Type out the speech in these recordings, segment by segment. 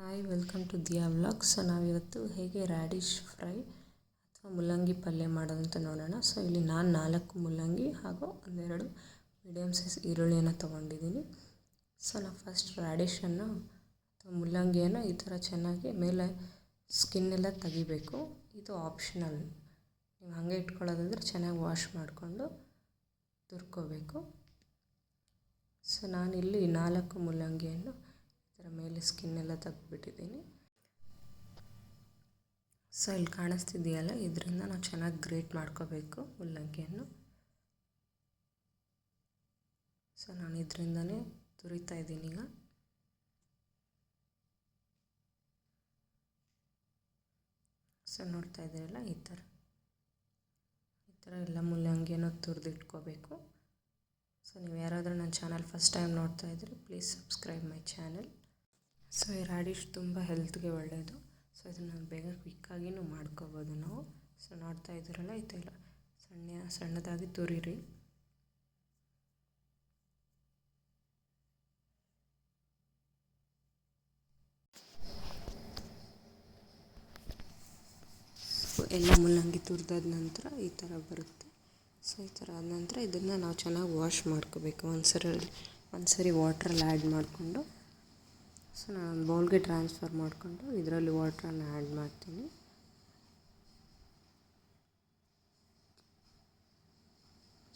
Hi welcome to Diya vlog so ನಾವಿವತ್ತು ಹೇಗೆ radish fry ಅಥವಾ ಮುಲ್ಲಂಗಿ ಪಲ್ಯ ಮಾಡೋದು ಅಂತ ನೋಡೋಣ. ಸೊ ಇಲ್ಲಿ ನಾನು ನಾಲ್ಕು ಮುಲ್ಲಂಗಿ ಹಾಗೂ ಒಂದೆರಡು ಮೀಡಿಯಮ್ ಸೈಜ್ ಈರುಳ್ಳಿಯನ್ನು ತೊಗೊಂಡಿದ್ದೀನಿ. ಸೊ ನಾವು ಫಸ್ಟ್ ರ್ಯಾಡಿಶನ್ನು ಅಥವಾ ಮುಲ್ಲಂಗಿಯನ್ನು ಈ ಥರ ಚೆನ್ನಾಗಿ ಮೇಲೆ ಸ್ಕಿನ್ನೆಲ್ಲ ತೆಗಿಬೇಕು. ಇದು ಆಪ್ಷನಲ್ ನೀವು ಹಾಗೆ ಇಟ್ಕೊಳ್ಳೋದಾದರೆ ಚೆನ್ನಾಗಿ ವಾಶ್ ಮಾಡಿಕೊಂಡು ತುರ್ಕೋಬೇಕು. ಸೊ ನಾನಿಲ್ಲಿ ನಾಲ್ಕು ಮುಲ್ಲಂಗಿಯನ್ನು ಥರ ಮೇಲೆ ಸ್ಕಿನ್ ಎಲ್ಲ ತೆಗೆದ್ಬಿಟ್ಟಿದ್ದೀನಿ. ಸೊ ಇಲ್ಲಿ ಕಾಣಿಸ್ತಿದೆಯಲ್ಲ, ಇದರಿಂದ ನಾವು ಚೆನ್ನಾಗಿ ಗ್ರೇಟ್ ಮಾಡ್ಕೋಬೇಕು ಮುಲ್ಲಂಗಿಯನ್ನು ಸೊ ನಾನು ಇದರಿಂದನೇ ತುರಿತಾ ಇದ್ದೀನಿ ಈಗ. ಸೊ ನೋಡ್ತಾ ಇದ್ದೀರಲ್ಲ, ಈ ಥರ. ಈ ಥರ ಎಲ್ಲ ಮುಲ್ಲಂಗಿಯನ್ನು ತುರಿದಿಟ್ಕೋಬೇಕು. ಸೊ ನೀವು ಯಾರಾದರೂ ನನ್ನ ಚಾನಲ್ ಫಸ್ಟ್ ಟೈಮ್ ನೋಡ್ತಾ ಇದ್ದರೆ please subscribe my channel so ಈ ರಾಡಿಶ್ ತುಂಬ ಹೆಲ್ತ್ಗೆ ಒಳ್ಳೆಯದು ಸೊ ಇದನ್ನು ಬೇಗ ಕ್ವಿಕ್ಕಾಗಿಯೂ ಮಾಡ್ಕೋಬೋದು ನಾವು. ಸೊ ನೋಡ್ತಾ ಇದ್ದೀರಲ್ಲ ಈ ಥರ ಸಣ್ಣ, ಸಣ್ಣದಾಗಿ ತುರಿರಿ. ಸೊ ಎಲ್ಲ ಮುಲ್ಲಂಗಿ ತುರಿದಾದ ನಂತರ ಈ ಥರ ಬರುತ್ತೆ. ಸೊ ಈ ಥರ ಆದ ನಂತರ ಇದನ್ನು ನಾವು ಚೆನ್ನಾಗಿ ವಾಶ್ ಮಾಡ್ಕೋಬೇಕು. ಒಂದು ಸರಿ ಒಂದು ಸರಿ ವಾಟ್ರಲ್ಲಿ ಆ್ಯಡ್ ಮಾಡಿಕೊಂಡು ಸೊ ನಾನು ಬೌಲ್ಗೆ ಟ್ರಾನ್ಸ್ಫರ್ ಮಾಡಿಕೊಂಡು ಇದರಲ್ಲಿ ವಾಟ್ರನ್ನು ಆ್ಯಡ್ ಮಾಡ್ತೀನಿ.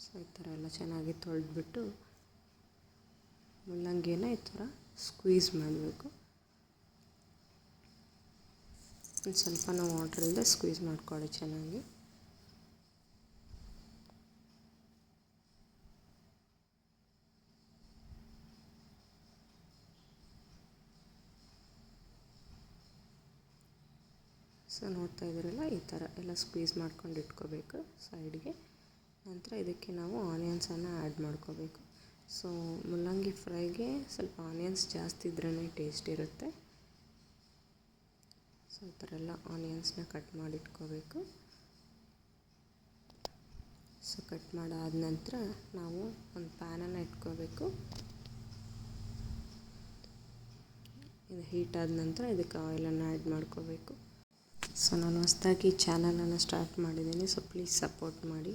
ಸೊ ಈ ಥರ ಎಲ್ಲ ಚೆನ್ನಾಗಿ ತೊಳೆದ್ಬಿಟ್ಟು ಮುಲ್ಲಂಗಿನ ಈ ಥರ ಸ್ಕ್ವೀಸ್ ಮಾಡಬೇಕು. ಒಂದು ಸ್ವಲ್ಪ ನಾವು ವಾಟ್ರ್ ಇಲ್ಲದೆ ಸ್ಕ್ವೀಸ್ ಮಾಡ್ಕೊಳ್ಳಿ ಚೆನ್ನಾಗಿ. ಸೊ ನೋಡ್ತಾ ಇದ್ದೀರಲ್ಲ, ಈ ಥರ ಎಲ್ಲ ಸ್ಕ್ವೀಸ್ ಮಾಡ್ಕೊಂಡು ಇಟ್ಕೋಬೇಕು ಸೈಡ್ಗೆ ನಂತರ ಇದಕ್ಕೆ ನಾವು ಆನಿಯನ್ಸನ್ನು ಆ್ಯಡ್ ಮಾಡ್ಕೋಬೇಕು. ಸೊ ಮುಲ್ಲಂಗಿ ಫ್ರೈಗೆ ಸ್ವಲ್ಪ ಆನಿಯನ್ಸ್ ಜಾಸ್ತಿ ಇದ್ರೇ ಟೇಸ್ಟ್ ಇರುತ್ತೆ. ಸೊ ಈ ಥರ ಎಲ್ಲ ಆನಿಯನ್ಸ್ನ ಕಟ್ ಮಾಡಿ ಇಟ್ಕೋಬೇಕು. ಸೊ ಕಟ್ ಮಾಡಾದ ನಂತರ ನಾವು ಒಂದು ಪ್ಯಾನನ್ನು ಇಟ್ಕೋಬೇಕು. ಇದು ಹೀಟ್ ಆದ ನಂತರ ಇದಕ್ಕೆ ಆಯಿಲನ್ನು ಆ್ಯಡ್ ಮಾಡ್ಕೋಬೇಕು. ಸೊ ನಾನು ಹೊಸದಾಗಿ ಚಾನಲನ್ನು ಸ್ಟಾರ್ಟ್ ಮಾಡಿದ್ದೀನಿ. ಸೊ ಪ್ಲೀಸ್ ಸಪೋರ್ಟ್ ಮಾಡಿ.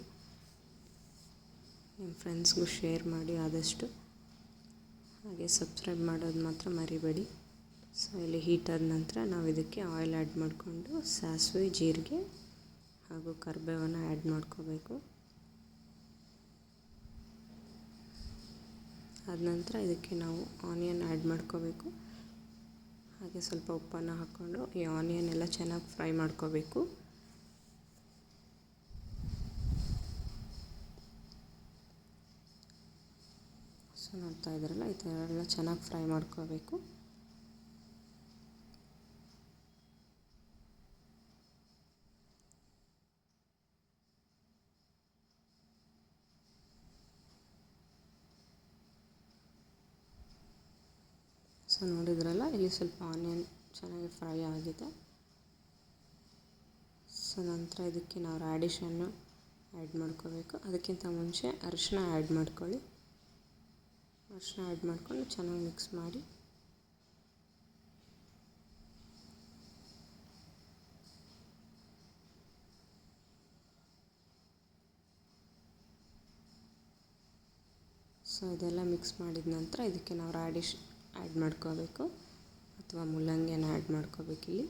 ನಿಮ್ಮ ಫ್ರೆಂಡ್ಸ್ಗೂ ಶೇರ್ ಮಾಡಿ ಆದಷ್ಟು. ಹಾಗೆ ಸಬ್ಸ್ಕ್ರೈಬ್ ಮಾಡೋದು ಮಾತ್ರ ಮರಿಬೇಡಿ. ಸೊ ಇಲ್ಲಿ ಹೀಟ್ ಆದ ನಂತರ ನಾವು ಇದಕ್ಕೆ ಆಯಿಲ್ ಆ್ಯಡ್ ಮಾಡಿಕೊಂಡು ಸಾಸಿವೆ, ಜೀರಿಗೆ ಹಾಗೂ ಕರಿಬೇವನ್ನು ಆ್ಯಡ್ ಮಾಡ್ಕೋಬೇಕು. ಆದ ನಂತರ ಇದಕ್ಕೆ ನಾವು ಆನಿಯನ್ ಆ್ಯಡ್ ಮಾಡ್ಕೋಬೇಕು. ಹಾಗೆ ಸ್ವಲ್ಪ ಉಪ್ಪನ್ನು ಹಾಕ್ಕೊಂಡು ಈ ಆನಿಯನ್ ಎಲ್ಲ ಚೆನ್ನಾಗಿ ಫ್ರೈ ಮಾಡ್ಕೋಬೇಕು. ಸೊ, ನೋಡ್ತಾ ಇದ್ರಲ್ಲ ಈ ಥರ ಎಲ್ಲ ಚೆನ್ನಾಗಿ ಫ್ರೈ ಮಾಡ್ಕೋಬೇಕು. ಸೊ ನೋಡಿದ್ರಲ್ಲ, ಇಲ್ಲಿ ಸ್ವಲ್ಪ ಆನಿಯನ್ ಚೆನ್ನಾಗಿ ಫ್ರೈ ಆಗಿದೆ. ಸೊ, ನಂತರ ಇದಕ್ಕೆ ನಾವು ರ್ಯಾಡಿಶನ್ನು ಆ್ಯಡ್ ಮಾಡ್ಕೋಬೇಕು. ಅದಕ್ಕಿಂತ ಮುಂಚೆ ಅರಿಶಿನ ಆ್ಯಡ್ ಮಾಡ್ಕೊಳ್ಳಿ. ಅರಿಶಿನ ಆ್ಯಡ್ ಮಾಡಿಕೊಂಡು ಚೆನ್ನಾಗಿ ಮಿಕ್ಸ್ ಮಾಡಿ. ಸೊ, ಇದೆಲ್ಲ ಮಿಕ್ಸ್ ಮಾಡಿದ ನಂತರ ಇದಕ್ಕೆ ನಾವು ರ್ಯಾಡಿಶ್ ಆ್ಯಡ್ ಮಾಡ್ಕೋಬೇಕು. ಅಥವಾ ಮೂಲಂಗಿಯನ್ನು ಆ್ಯಡ್ ಮಾಡ್ಕೋಬೇಕಿಲ್ಲಿ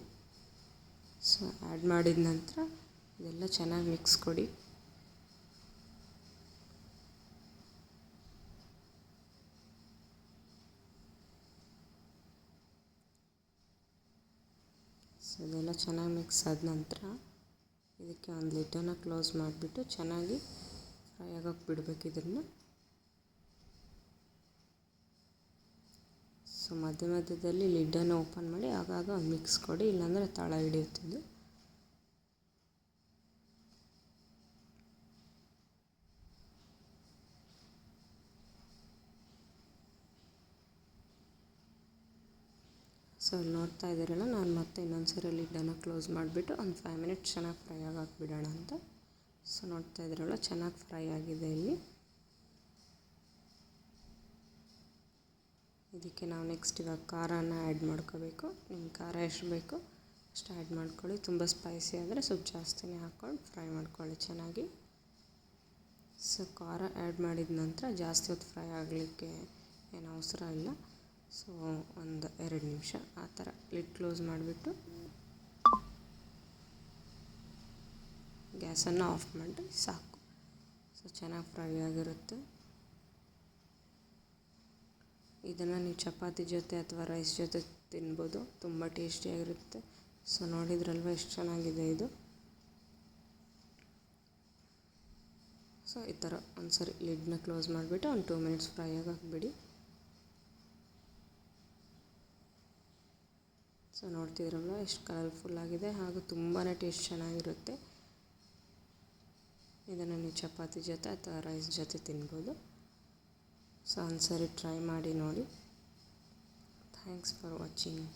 ಸೊ ಆ್ಯಡ್ ಮಾಡಿದ ನಂತರ ಇದೆಲ್ಲ ಚೆನ್ನಾಗಿ ಮಿಕ್ಸ್ ಕೊಡಿ. ಸೊ ಇದೆಲ್ಲ ಚೆನ್ನಾಗಿ ಮಿಕ್ಸ್ ಆದ ನಂತರ ಇದಕ್ಕೆ ಒಂದು ಲಿಡ್ಡನ್ನು ಕ್ಲೋಸ್ ಮಾಡಿಬಿಟ್ಟು ಚೆನ್ನಾಗಿ ಫ್ರೈ ಆಗೋಕ್ಕೆ ಬಿಡಬೇಕು ಇದನ್ನು. ಸೊ ಮಧ್ಯ ಮಧ್ಯದಲ್ಲಿ ಲಿಡ್ಡನ್ನು ಓಪನ್ ಮಾಡಿ, ಆಗಾಗ ಮಿಕ್ಸ್ ಕೊಡಿ, ಇಲ್ಲಾಂದರೆ ತಳ ಹಿಡಿಯುತ್ತಿದ್ದು. ಸೊ ಇಲ್ಲಿ ನೋಡ್ತಾ ಇದ್ದೀರಲ್ಲ, ನಾನು ಮತ್ತೆ ಇನ್ನೊಂದು ಸರಿ ಲಿಡ್ಡನ್ನು ಕ್ಲೋಸ್ ಮಾಡಿಬಿಟ್ಟು, ಒಂದು ಫೈವ್ ಮಿನಿಟ್ಸ್ ಚೆನ್ನಾಗಿ ಫ್ರೈ ಆಗಿ ಬಿಡೋಣ ಅಂತ. ಸೊ ನೋಡ್ತಾ ಇದ್ದೀರಲ್ಲ, ಚೆನ್ನಾಗಿ ಫ್ರೈ ಆಗಿದೆ ಇಲ್ಲಿ. ಇದಕ್ಕೆ ನಾವು ನೆಕ್ಸ್ಟ್ ಇವಾಗ ಖಾರನ ಆ್ಯಡ್ ಮಾಡ್ಕೋಬೇಕು. ನಿಮ್ಗೆ ಖಾರ ಎಷ್ಟು ಬೇಕು ಅಷ್ಟು ಆ್ಯಡ್ ಮಾಡ್ಕೊಳ್ಳಿ. ತುಂಬ ಸ್ಪೈಸಿ ಆದರೆ ಸ್ವಲ್ಪ ಜಾಸ್ತಿನೇ ಹಾಕ್ಕೊಂಡು ಫ್ರೈ ಮಾಡ್ಕೊಳ್ಳಿ ಚೆನ್ನಾಗಿ. ಸೊ ಖಾರ ಆ್ಯಡ್ ಮಾಡಿದ ನಂತರ ಜಾಸ್ತಿ ಹೊತ್ತು ಫ್ರೈ ಆಗಲಿಕ್ಕೆ ಏನು ಅವಸರ ಇಲ್ಲ. ಸೊ ಒಂದು ಎರಡು ನಿಮಿಷ ಆ ಥರ ಲಿಡ್ ಕ್ಲೋಸ್ ಮಾಡಿಬಿಟ್ಟು ಗ್ಯಾಸನ್ನು ಆಫ್ ಮಾಡಿ ಸಾಕು. ಸೊ ಚೆನ್ನಾಗಿ ಫ್ರೈ ಆಗಿರುತ್ತೆ. ಇದನ್ನು ನೀವು ಚಪಾತಿ ಜೊತೆ ಅಥವಾ ರೈಸ್ ಜೊತೆ ತಿನ್ಬೋದು. ತುಂಬ ಟೇಸ್ಟಿಯಾಗಿರುತ್ತೆ. ಸೊ, ನೋಡಿದ್ರಲ್ವ ಎಷ್ಟು ಚೆನ್ನಾಗಿದೆ ಇದು. ಸೊ, ಈ ಥರ ಒಂದು ಸರಿ ಲಿಡ್ನ ಕ್ಲೋಸ್ ಮಾಡಿಬಿಟ್ಟು ಒಂದು ಟೂ ಮಿನಿಟ್ಸ್ ಫ್ರೈ ಆಗಿ ಬಿಡಿ ಸೊ, ನೋಡ್ತಿದ್ರಲ್ವ ಎಷ್ಟು ಕಲರ್ಫುಲ್ ಆಗಿದೆ ಹಾಗೂ ತುಂಬಾ ಟೇಸ್ಟ್ ಚೆನ್ನಾಗಿರುತ್ತೆ. ಇದನ್ನು ನೀವು ಚಪಾತಿ ಜೊತೆ ಅಥವಾ ರೈಸ್ ಜೊತೆ ತಿನ್ಬೋದು. ಸೊ ಒಂದು ಸರಿ ಟ್ರೈ ಮಾಡಿ ನೋಡಿ. Thanks for watching